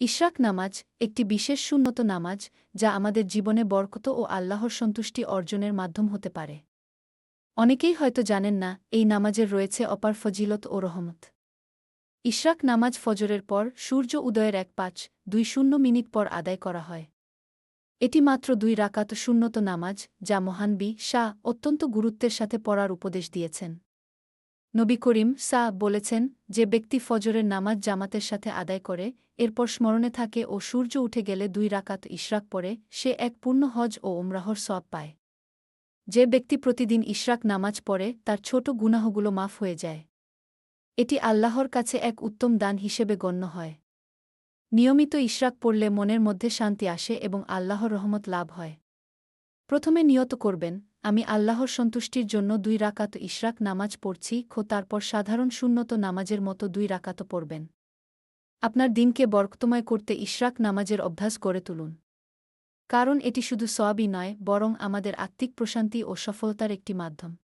ইশরাক নামাজ একটি বিশেষ সুন্নত নামাজ যা আমাদের জীবনে বরকত ও আল্লাহর সন্তুষ্টি অর্জনের মাধ্যম হতে পারে। অনেকেই হয়তো জানেন না, এই নামাজের রয়েছে অপার ফজিলত ও রহমত। ইশরাক নামাজ ফজরের পর সূর্য উদয়ের এক পাঁচ, দুই শূন্য মিনিট পর আদায় করা হয়। এটি মাত্র দুই রাকাত শূন্যত নামাজ যা মহানবি শাহ অত্যন্ত গুরুত্বের সাথে পড়ার উপদেশ দিয়েছেন। নবী করিম সা বলেছেন যে ব্যক্তি ফজরের নামাজ জামাতের সাথে আদায় করে, এরপর স্মরণে থাকে ও সূর্য উঠে গেলে দুই রাকাত ইশরাক পড়ে, সে এক পূর্ণ হজ ও ওমরাহর সব পায়। যে ব্যক্তি প্রতিদিন ইশরাক নামাজ পড়ে, তার ছোট গুনাহগুলো মাফ হয়ে যায়। এটি আল্লাহর কাছে এক উত্তম দান হিসেবে গণ্য হয়। নিয়মিত ইশরাক পড়লে মনের মধ্যে শান্তি আসে এবং আল্লাহর রহমত লাভ হয়। প্রথমে নিয়ত করবেন আমি আল্লাহর সন্তুষ্টির জন্য দুই রাকাত ইশরাক নামাজ পড়ছি, খো তারপর সাধারণ শূন্যত নামাজের মতো দুই রাকাত পড়বেন। আপনার দিনকে বরকতময় করতে ইশরাক নামাজের অভ্যাস গড়ে তুলুন। কারণ এটি শুধু সবই নয়, বরং আমাদের আত্মিক প্রশান্তি ও সফলতার একটি মাধ্যম।